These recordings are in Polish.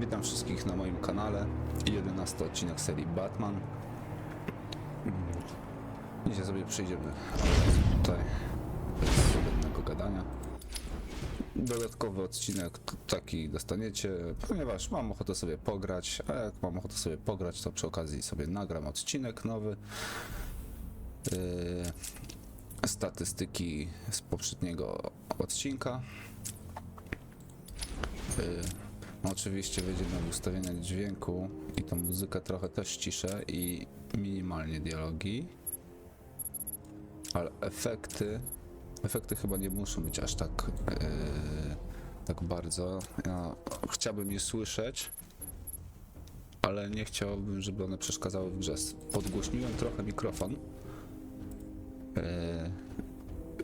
Witam wszystkich na moim kanale. 11 odcinek serii Batman. Mm. Dzisiaj sobie przejdziemy tutaj bez zbędnego gadania. Dodatkowy odcinek taki dostaniecie, ponieważ mam ochotę sobie pograć, a jak mam ochotę sobie pograć, to przy okazji sobie nagram odcinek nowy. Yy, statystyki z poprzedniego odcinka. Yy, oczywiście wejdziemy w ustawienia dźwięku i tą muzykę trochę też ściszę i minimalnie dialogi. Ale efekty, efekty chyba nie muszą być aż tak, yy, tak bardzo. Ja chciałbym je słyszeć, ale nie chciałbym, żeby one przeszkadzały w grze. Podgłośniłem trochę mikrofon. Yy,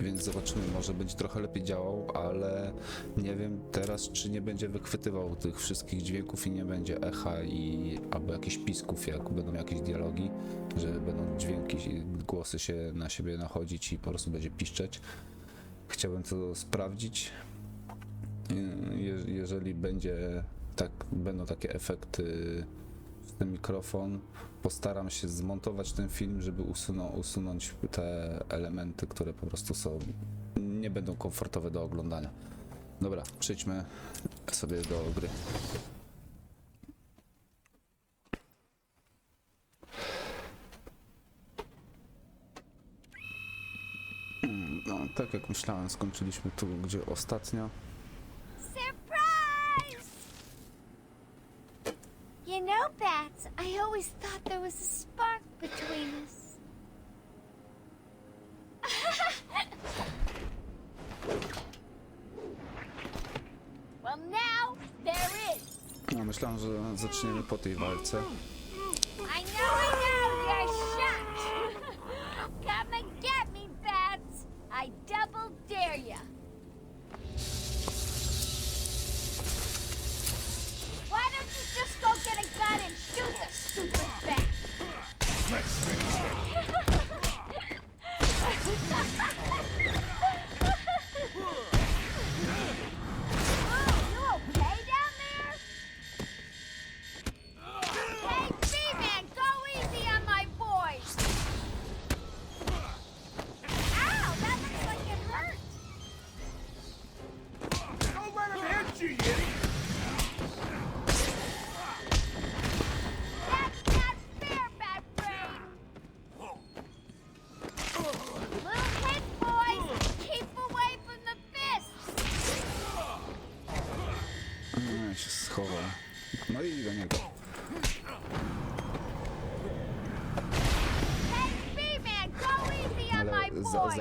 więc zobaczymy, może będzie trochę lepiej działał, ale nie wiem teraz, czy nie będzie wychwytywał tych wszystkich dźwięków i nie będzie echa i albo jakichś pisków, jak będą jakieś dialogi, że będą dźwięki, głosy się na siebie nachodzić i po prostu będzie piszczeć. Chciałbym to sprawdzić. Je, jeżeli będzie tak, będą takie efekty w ten mikrofon, postaram się zmontować ten film, żeby usunąć te elementy, które po prostu są nie będą komfortowe do oglądania. Dobra, przejdźmy sobie do gry. Mm, No, tak jak myślałem, skończyliśmy tu, gdzie ostatnio.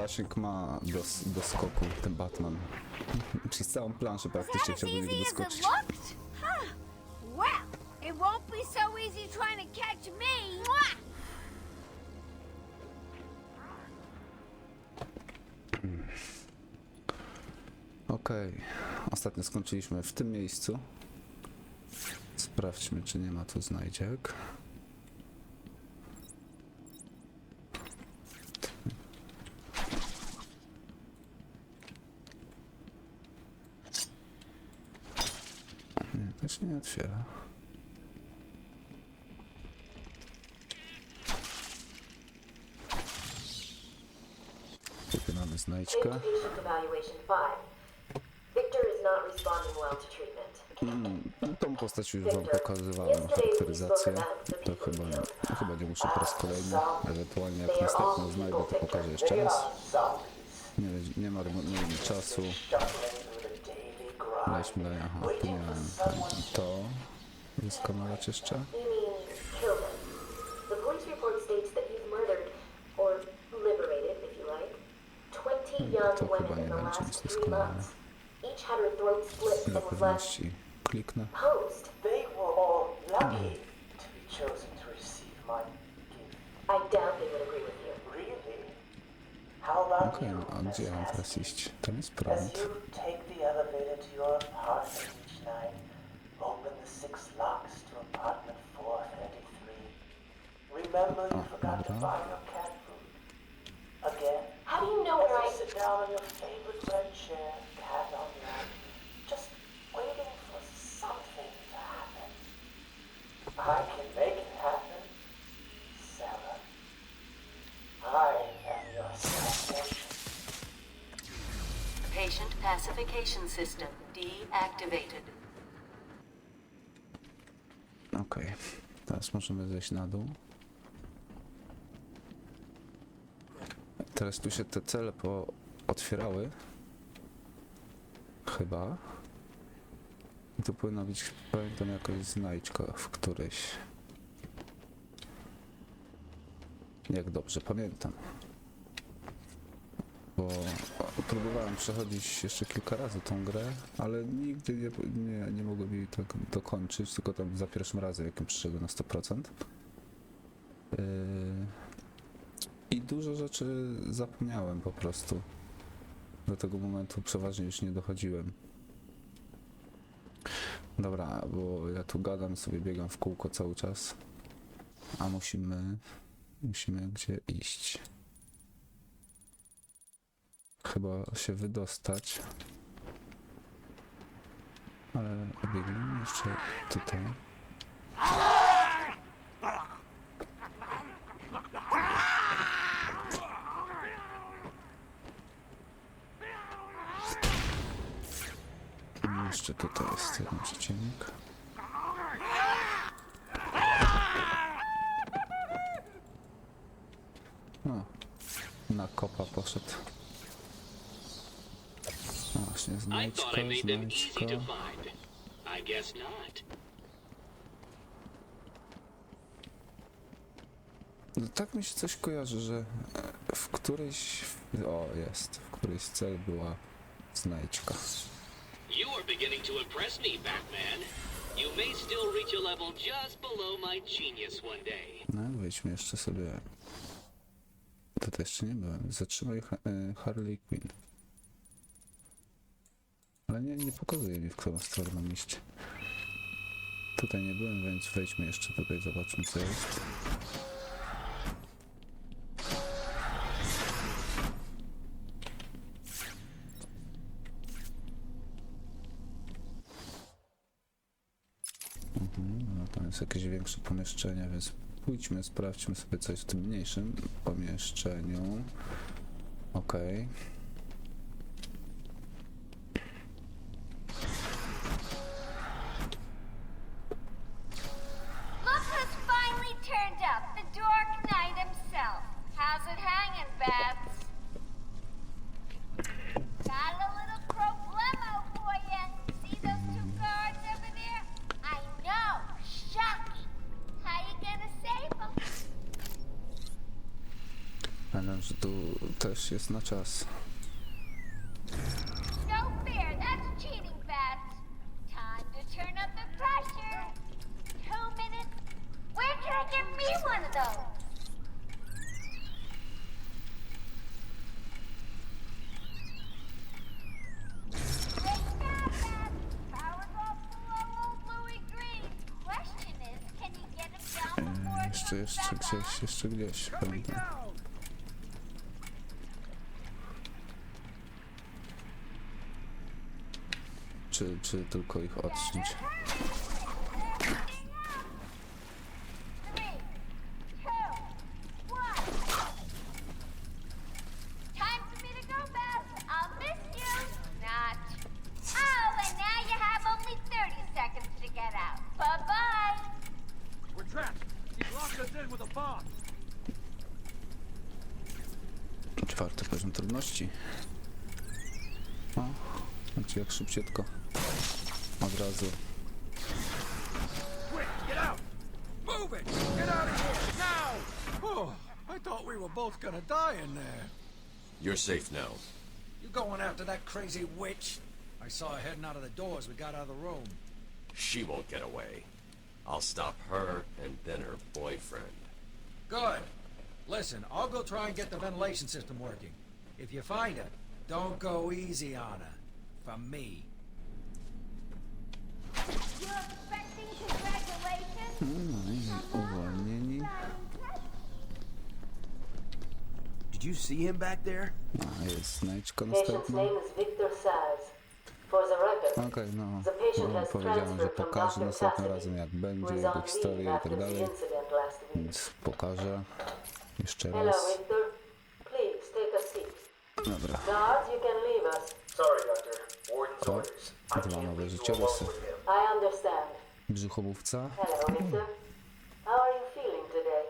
Zasięg ma do, do skoku ten Batman. Czyli całą planszę praktycznie as chciałbym niego easy as it wyskoczyć. looked? Huh. Well, it won't be so easy trying to catch me. Mwah! Okej, ostatnio skończyliśmy w tym miejscu. Sprawdźmy, czy nie ma tu znajdziek. Nie, to się nie otwiera. Tutaj mamy znajdźkę. Patient evaluation 5. Victor is not responding well to treatment. Mm, Tą postać już wam pokazywałem, charakteryzację. To chyba, to chyba nie muszę po raz kolejny. Ewentualnie jak następną znajdę, to pokażę jeszcze raz. Nie, nie marnujmy czasu. Weźmy, aha, tu miałem to. Wyskanować jeszcze. Young to chyba women in nie the będzie nic last three doskonałego. months. Each had her throat split Dla and was left kliknę. posed. They were all lucky to be chosen to receive my gift. I doubt they would agree with you. Really? How about Okej, you, a gdzie ja mam Miss teraz iść? Tam jest As you take the elevator to your apartment each night, open the six locks to apartment 433. Remember you Oh, forgot to buy your down your favorite red chair you had all night, just waiting for something to happen. I can make it happen, Sarah. I am your salvation. Patient pacification system deactivated. Okej, okay. teraz możemy zejść na dół. Teraz tu się te cele po otwierały. Chyba. I tu powinna być, pamiętam, jakaś znajdźka w którejś. Jak dobrze pamiętam. Bo próbowałem przechodzić jeszcze kilka razy tą grę, ale nigdy nie, nie, nie mogłem jej tak dokończyć, tylko tam za pierwszym razem, jak ją przyszedłem na 100%. Yy... I dużo rzeczy zapomniałem po prostu. Do tego momentu przeważnie już nie dochodziłem. Dobra, bo ja tu gadam sobie, biegam w kółko cały czas. A musimy... Musimy gdzie iść. Chyba się wydostać. Ale biegnijmy jeszcze tutaj. I Jeszcze tutaj jest jeden przeciwnik. O, na kopa poszedł. No właśnie, guess not. No tak mi się coś kojarzy, że w którejś... O, jest. W którejś cel była znajdźka. Beginning to impress me, Batman. You may still reach a level just below my genius one day. No, wejdźmy jeszcze sobie... Tutaj jeszcze nie byłem. Zatrzymaj e, Harley Quinn. Ale nie, nie pokazuje mi, w którą stronę mam iść. Tutaj nie byłem, więc wejdźmy jeszcze tutaj, zobaczmy co jest. Jakieś większe pomieszczenie, więc pójdźmy, sprawdźmy sobie coś w tym mniejszym pomieszczeniu. Okej. Look że tu też jest na czas. No fair, that's cheating, Bats. Time to turn up the pressure. Two minutes. Where can I get me one of those? Job, Bats. Power's off below old Louis Green. Question is, can you get him down before E, it jeszcze, comes jeszcze back up? gdzieś, jeszcze gdzieś, pamiętam. Down! Czy, czy tylko ich odciąć? Three, two, one. Time for me to go, Beth. I'll miss you. Not. Oh, and now you have only 30 seconds to get out. Bye-bye. We're trapped. He's locked us in with a bomb. Czwarty poziom trudności. O, znaczy jak szybciutko. Od razu. Quick, get out! Move it! Get out of here, now! Oh, I thought we were both gonna die in there. You're safe now. You going after that crazy witch? I saw her heading out of the door as we got out of the room. She won't get away. I'll stop her and then her boyfriend. Good. Listen, I'll go try and get the ventilation system working. If you find her, don't go easy on her. For me. Uwolnieni. Did you see him back there? A, jest znajdźka Patient's następna. name is Victor Saz. For the record, Okej, no, the patient no has powiedziałem, że pokażę Dr. następnym razem jak who będzie, is jego on historię leave i tak after the dalej. incident last week. Więc pokażę jeszcze Hello, raz. Victor. Please take a seat. Dobra. Guards, you can leave us. Sorry, Doctor. Oto dwa nowe życiorysy. I understand. Brzuchomówca Hello, Victor. How are you feeling today?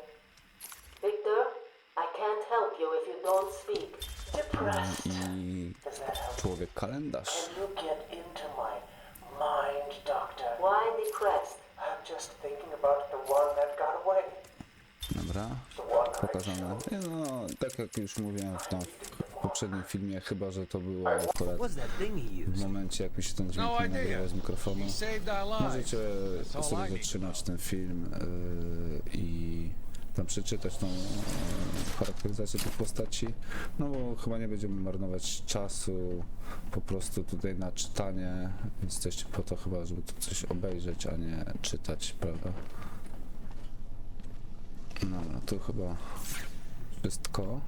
Victor, I can't help you if you don't speak. Depressed. i Does that help? człowiek kalendarz. Can you get into my mind, Doctor? Why depressed? I'm just thinking about the one that got away. Dobra, pokazane. No, tak jak już mówiłem w, tam, w poprzednim filmie, chyba że to było akurat w momencie, jak mi się ten dźwięk No nie idea. nagrywał z mikrofonu. Możecie sobie zatrzymać ten film yy, i tam przeczytać tą yy, charakteryzację tych postaci, no bo chyba nie będziemy marnować czasu po prostu tutaj na czytanie, więc jesteście po to chyba, żeby tu coś obejrzeć, a nie czytać, prawda? No, no tu chyba wszystko.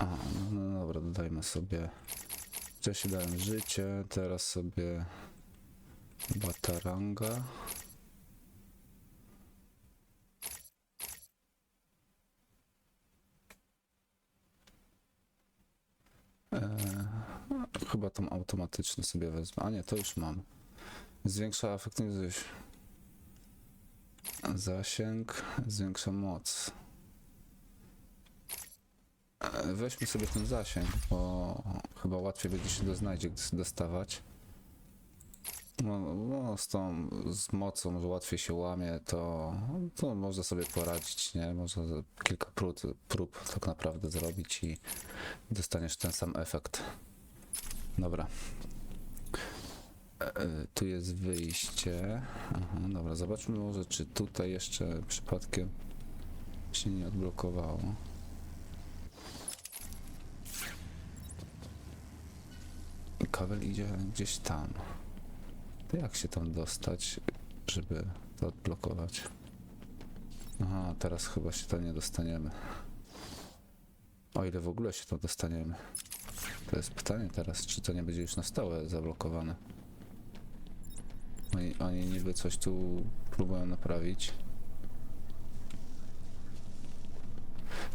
A, no, no dobra, dodajmy sobie. Wcześniej dałem życie, teraz sobie bataranga. Eee, chyba tą automatyczny sobie wezmę. A nie, to już mam. Zwiększa efektywność. Zasięg, zwiększa moc. Weźmy sobie ten zasięg, bo chyba łatwiej będzie się do znajdziek dos- dostawać. No, no, z tą z mocą, że łatwiej się łamie, to, to można sobie poradzić, nie? Można kilka prób, prób tak naprawdę zrobić i dostaniesz ten sam efekt. Dobra. E, e, tu jest wyjście. Aha, dobra, zobaczmy może, czy tutaj jeszcze przypadkiem się nie odblokowało. Kabel idzie gdzieś tam. To jak się tam dostać, żeby to odblokować? Aha, teraz chyba się tam nie dostaniemy. O ile w ogóle się tam dostaniemy. To jest pytanie teraz, czy to nie będzie już na stałe zablokowane. Oni, oni niby coś tu próbują naprawić.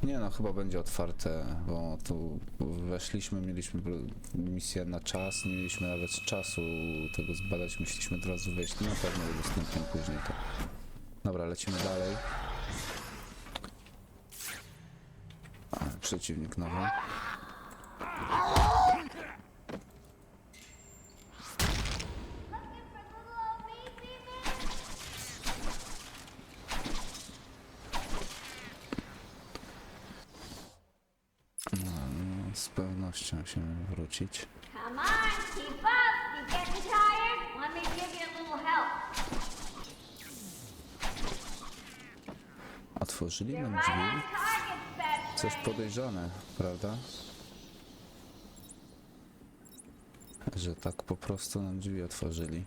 Nie no, chyba będzie otwarte, bo tu weszliśmy, mieliśmy misję na czas, nie mieliśmy nawet czasu tego zbadać, musieliśmy od razu wejść. Na pewno udostępnię później to. Dobra, lecimy dalej. A, przeciwnik nowy. Looking for little old me, Beeman? No, z pewnością musimy wrócić. Come on, keep up. You getting tired? Let me give you a little help. Otworzyli You're nam right drzwi. on target, best Coś friend. podejrzane, prawda? Że tak po prostu nam drzwi otworzyli.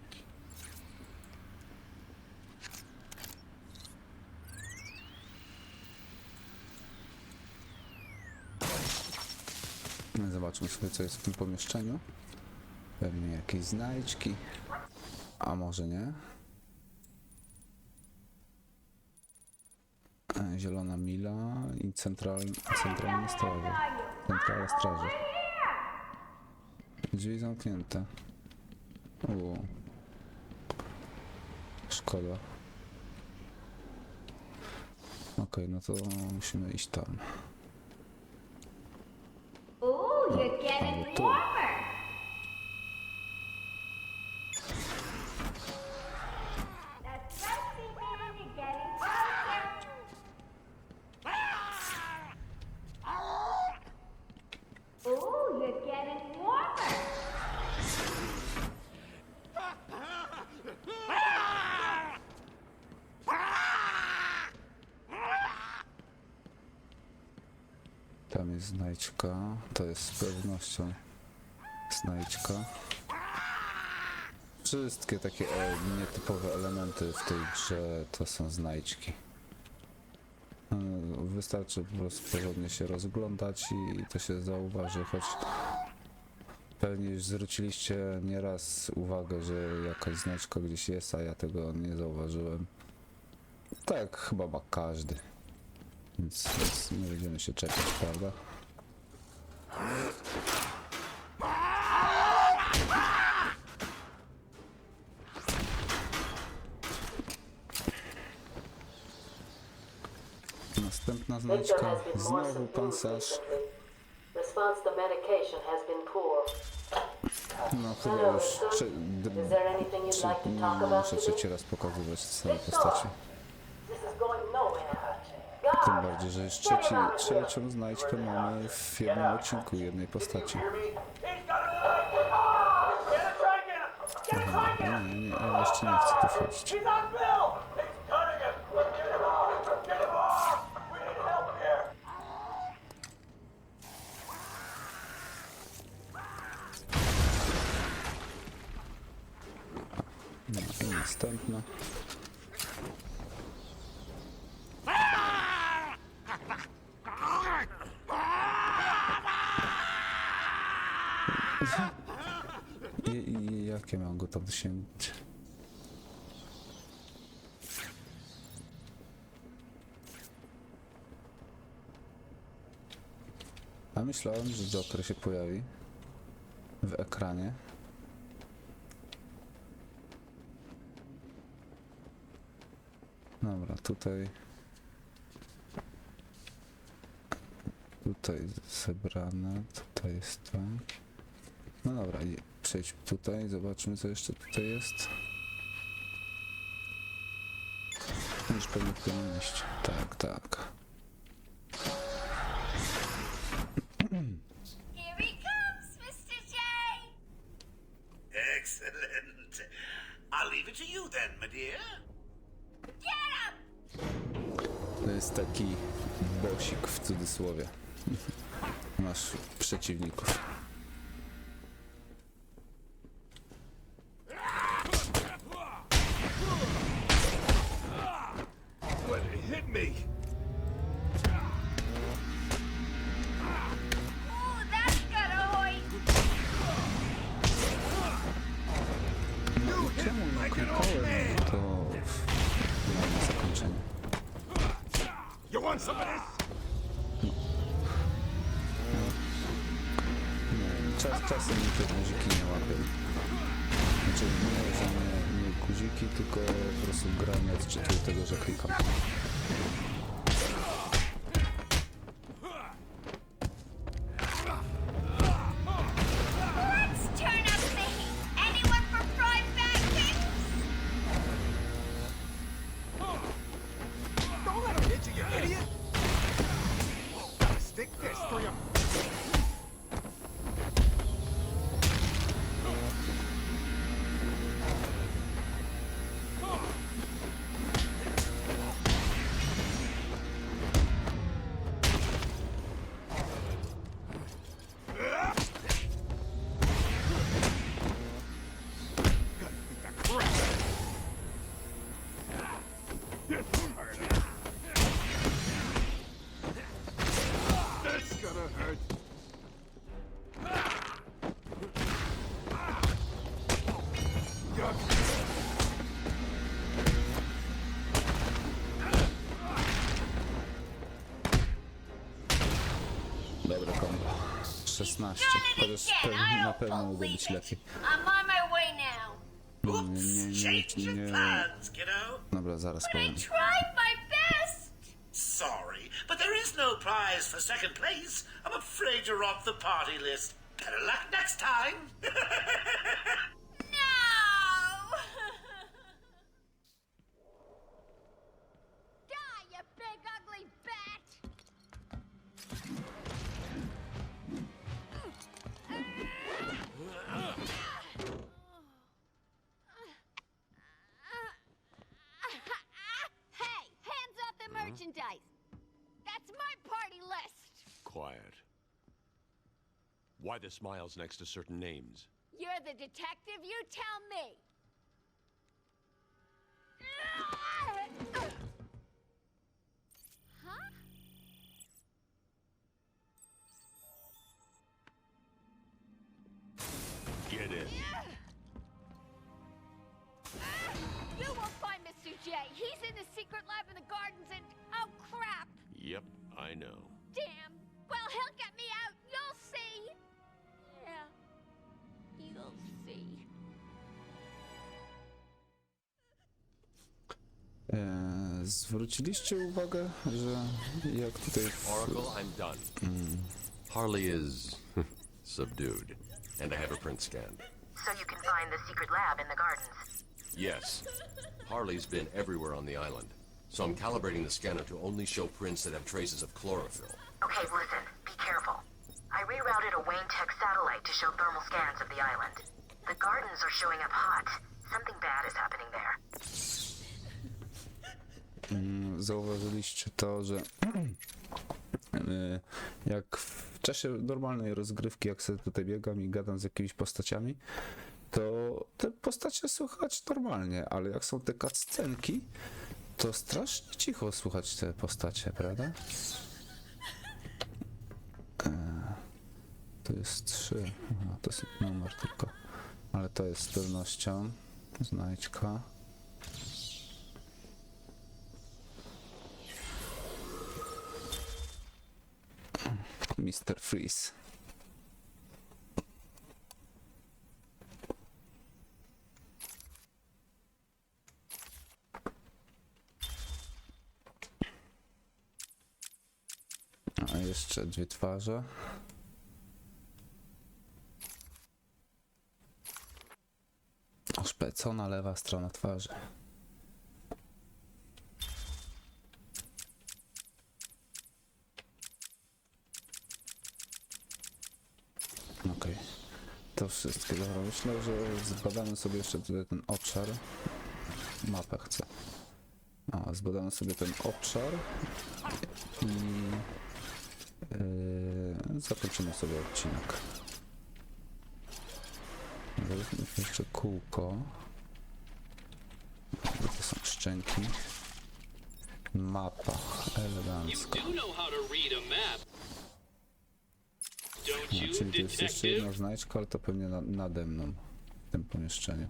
Zobaczmy sobie, co jest w tym pomieszczeniu. Pewnie jakieś znajdźki. A może nie? E, Zielona mila i central, centralna straża. Centrala straży. Drzwi zamknięte. U. Szkoda. Okej, no to musimy iść tam. Ooh, you're getting Albo tu. warmer. That's right, Beeman. You're getting closer. Ooh, you're getting warmer. Tam jest znajdźka. To jest z pewnością znajdźka. Wszystkie takie e, nietypowe elementy w tej grze to są znajdźki. E, Wystarczy po prostu porządnie się rozglądać i to się zauważy, choć pewnie już zwróciliście nieraz uwagę, że jakaś znajdźka gdzieś jest, a ja tego nie zauważyłem. Tak chyba ma każdy. Więc, więc nie będziemy się czepiać, prawda? Następna more znowu pancerz. No chyba już trze- like to nie muszę trzeci raz pokazywać całej postaci. Tym bardziej, że już trzeci, trzecią znajdźkę mamy w jednym odcinku jednej postaci. Nie, nie, nie, ja jeszcze nie chcę tu wchodzić. Następna. I, i jakie mam go tam dosięgnąć? A myślałem, że Joker się pojawi w ekranie. Dobra, tutaj. Tutaj zebrane, tutaj jest to. No dobra, i przejdźmy tutaj, zobaczmy co jeszcze tutaj jest. Już pewnie iść. Tak, tak. To jest taki bosik w cudzysłowie. Masz przeciwników. Czemu nie klikałem to na zakończenie? You want some of this? Nie wiem, czas, czasem mi te guziki nie łapią. Znaczy nie, że nie, nie guziki, tylko po prostu gra nie odczytuje tego, że klikam. 16. Done it Chociaż again! pewnie, I na don't pewno mogło believe być it. lepiej. I'm on my way now. Nie, nie, nie, Change nie, your nie. plans, kiddo. Dobra, zaraz But I powiem. tried my best! Sorry, but there is no prize for second place. I'm afraid you're off the party list. Better luck next time. Why smiles next to certain names? You're the detective, you tell me! Huh? Get in. You won't find Mr. J. He's in the secret lab in the gardens and... Oh, crap! Yep, I know. Zwróciliście uwagę, że jak tutaj w, Oracle, I'm done. Mm. Harley is hmm, subdued, and I have a print scanned. So you can find the secret lab in the gardens. Yes, Harley's been everywhere on the island, so I'm calibrating the scanner to only show prints that have traces of chlorophyll. Okay, listen, be careful. I rerouted a Wayne Tech satellite to show thermal scans of the island. The gardens are showing up hot. Something bad is happening there. Zauważyliście to, że e, jak w czasie normalnej rozgrywki, jak sobie tutaj biegam i gadam z jakimiś postaciami, to te postacie słychać normalnie, ale jak są te cutscenki, to strasznie cicho słychać te postacie, prawda? E, To jest 3. Aha, to jest numer tylko. Ale to jest z pewnością znajdźka. Mr. Freeze. A jeszcze dwie twarze. Oszpecona lewa strona twarzy. Okej. Wszystkie. Dobra, myślę, że zbadamy sobie jeszcze tutaj ten obszar. Mapę chcę. A, zbadamy sobie ten obszar i yy, zakończymy sobie odcinek. Weźmy jeszcze kółko. To są szczęki. Mapa. Elegancko. do know how to read a No, czyli to jest jeszcze jedna znajdźka, ale to pewnie na, nade mną w tym pomieszczeniu.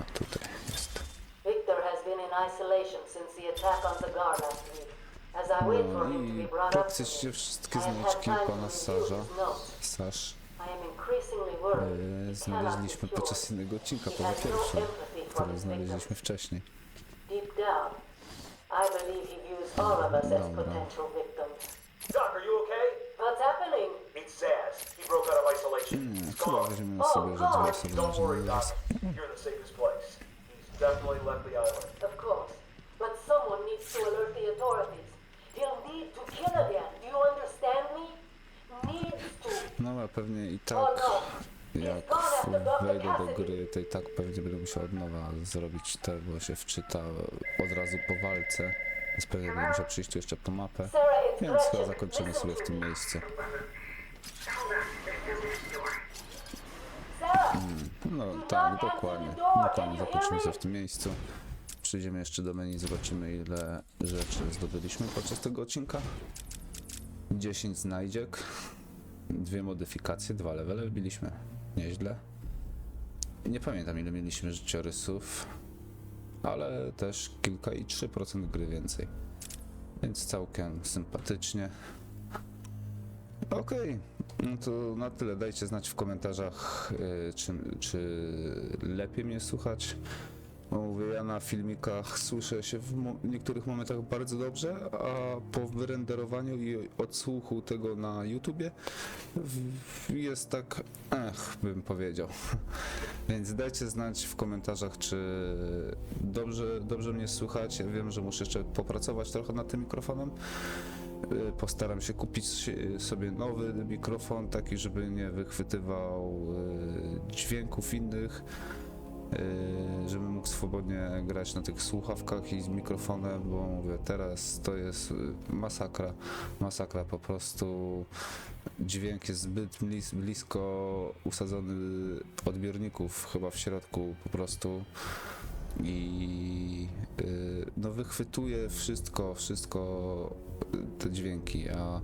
A tutaj jest. Victor has been in isolation since the attack on the guard last week. As I wait for No him to i be brought up to praktycznie wszystkie I have had znajdźki time pana Sarza, review his notes. Sasz, I am increasingly worried e, he znaleźliśmy cannot be podczas cured. innego odcinka, He poza has no pierwszym, empathy for który his znaleźliśmy wcześniej. Deep down, I believe he views all of us as Dobra. potential victims. Doc, are you okay? What's happening? It's Zaz. He broke out of isolation. Hmm, He's chyba gone. weźmiemy na sobie rzecz God! osobną, Don't worry, Doc. You're in the safest place. He's definitely left the island. Of course. But someone needs to alert the authorities. He'll need to kill again. Do you understand me? Needs to. No ale pewnie i Oh tak no. Jak wejdę do gry, to i tak pewnie będę musiał od nowa zrobić te, bo się wczyta od razu po walce. Więc pewnie będę musiał przyjść tu jeszcze po mapę. Więc chyba zakończymy sobie w tym miejscu. Sarah! No tak, dokładnie. Dokładnie zakończymy sobie w tym miejscu. Przyjdziemy jeszcze do menu, zobaczymy ile rzeczy zdobyliśmy podczas tego odcinka. 10 znajdziek, dwie modyfikacje, dwa levele wbiliśmy. Nieźle. Nie pamiętam ile mieliśmy życiorysów, ale też kilka i 3% gry więcej. Więc całkiem sympatycznie. Okej, no to na tyle. Dajcie znać w komentarzach, y, czy, czy lepiej mnie słuchać. Bo mówię, ja na filmikach słyszę się w mo- niektórych momentach bardzo dobrze, a po wyrenderowaniu i odsłuchu tego na YouTubie jest tak, ech, bym powiedział. Więc dajcie znać w komentarzach, czy dobrze, dobrze mnie słychać. Wiem, że muszę jeszcze popracować trochę nad tym mikrofonem. Y, Postaram się kupić sobie nowy mikrofon, taki, żeby nie wychwytywał y, dźwięków innych, żebym mógł swobodnie grać na tych słuchawkach i z mikrofonem, bo mówię, teraz to jest y, masakra, masakra po prostu. Dźwięk jest zbyt blis, blisko usadzony odbiorników, chyba w środku po prostu i y, no wychwytuje wszystko, wszystko y, te dźwięki, a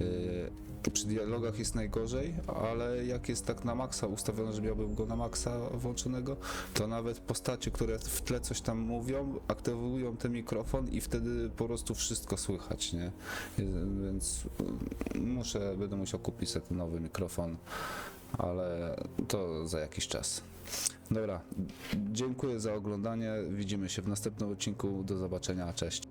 y, przy dialogach jest najgorzej, ale jak jest tak na maksa ustawione, że miałbym go na maksa włączonego, to nawet postacie, które w tle coś tam mówią, aktywują ten mikrofon i wtedy po prostu wszystko słychać, nie? Więc mm, muszę, będę musiał kupić sobie ten nowy mikrofon, ale to za jakiś czas. Dobra, dziękuję za oglądanie. Widzimy się w następnym odcinku. Do zobaczenia. Cześć.